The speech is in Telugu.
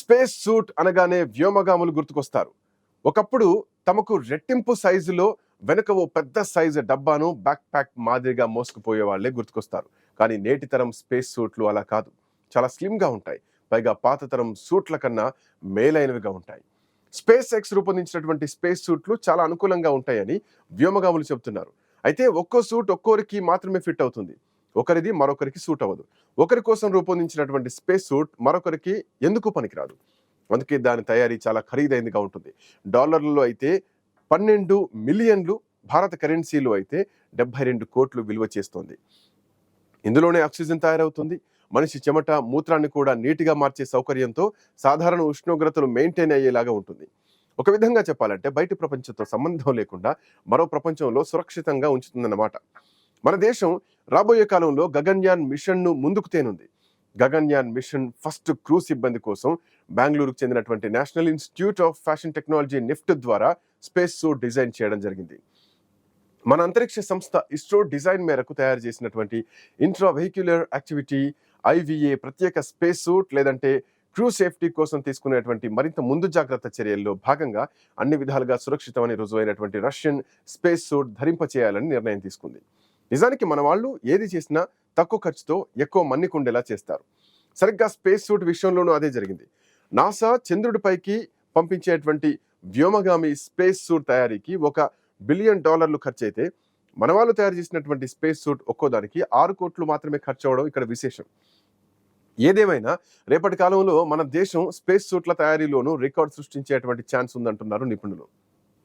స్పేస్ సూట్ అనగానే వ్యోమగాములు గుర్తుకొస్తారు. ఒకప్పుడు తమకు రెట్టింపు సైజులో వెనుక ఓ పెద్ద సైజు డబ్బాను బ్యాక్ ప్యాక్ మాదిరిగా మోసుకుపోయే వాళ్ళే గుర్తుకొస్తారు. కానీ నేటి తరం స్పేస్ సూట్లు అలా కాదు. చాలా స్లిమ్గా ఉంటాయి. పైగా పాత తరం సూట్ల కన్నా మేలైనవిగా ఉంటాయి. స్పేస్ ఎక్స్ రూపొందించినటువంటి స్పేస్ సూట్లు చాలా అనుకూలంగా ఉంటాయని వ్యోమగాములు చెబుతున్నారు. అయితే ఒక్కో సూట్ ఒక్కోరికి మాత్రమే ఫిట్ అవుతుంది. ఒకరిది మరొకరికి సూట్ అవ్వదు. ఒకరి కోసం రూపొందించినటువంటి స్పేస్ సూట్ మరొకరికి ఎందుకు పనికిరాదు? అందుకే దాని తయారీ చాలా ఖరీదైనదిగా ఉంటుంది. డాలర్లలో అయితే పన్నెండు మిలియన్లు భారత కరెన్సీలో అయితే డెబ్బై రెండు కోట్లు విలువ చేస్తోంది. ఇందులోనే ఆక్సిజన్ తయారవుతుంది. మనిషి చెమట మూత్రాన్ని కూడా నీటిగా మార్చే సౌకర్యంతో సాధారణ ఉష్ణోగ్రతలు మెయింటైన్ అయ్యేలాగా ఉంటుంది. ఒక విధంగా చెప్పాలంటే బయటి ప్రపంచంతో సంబంధం లేకుండా మరో ప్రపంచంలో సురక్షితంగా ఉంచుతుందన్నమాట. మన దేశం రాబోయే కాలంలో గగన్యాన్ మిషన్ను ముందుకు తేనుంది. గగన్యాన్ మిషన్ ఫస్ట్ క్రూ సిబ్బంది కోసం బెంగళూరుకు చెందినటువంటి national institute of fashion technology NIFT ద్వారా స్పేస్ సూట్ డిజైన్ చేయడం జరిగింది. మన అంతరిక్ష సంస్థ ఇస్రో డిజైన్ మేరకు తయారు చేసినటువంటి ఇంట్రా వెహిక్యులర్ యాక్టివిటీ ఐవిఏ ప్రత్యేక స్పేస్ సూట్ లేదంటే క్రూ సేఫ్టీ కోసం తీసుకునేటువంటి మరింత ముందు జాగ్రత్త చర్యల్లో భాగంగా అన్ని విధాలుగా సురక్షితమని రుజువైనటువంటి రష్యన్ స్పేస్ సూట్ ధరింపచేయాలని నిర్ణయం తీసుకుంది. నిజానికి మన వాళ్ళు ఏది చేసినా తక్కువ ఖర్చుతో ఎక్కువ మన్నికుండేలా చేస్తారు. సరిగ్గా స్పేస్ సూట్ విషయంలోనూ అదే జరిగింది. నాసా చంద్రుడిపైకి పంపించేటువంటి వ్యోమగామి స్పేస్ సూట్ తయారీకి ఒక బిలియన్ డాలర్లు ఖర్చు అయితే మన వాళ్ళు తయారు చేసినటువంటి స్పేస్ సూట్ ఒక్కో దానికి ఆరు కోట్లు మాత్రమే ఖర్చు అవడం ఇక్కడ విశేషం. ఏదేమైనా రేపటి కాలంలో మన దేశం స్పేస్ సూట్ల తయారీలోనూ రికార్డ్ సృష్టించేటువంటి ఛాన్స్ ఉందంటున్నారు నిపుణులు.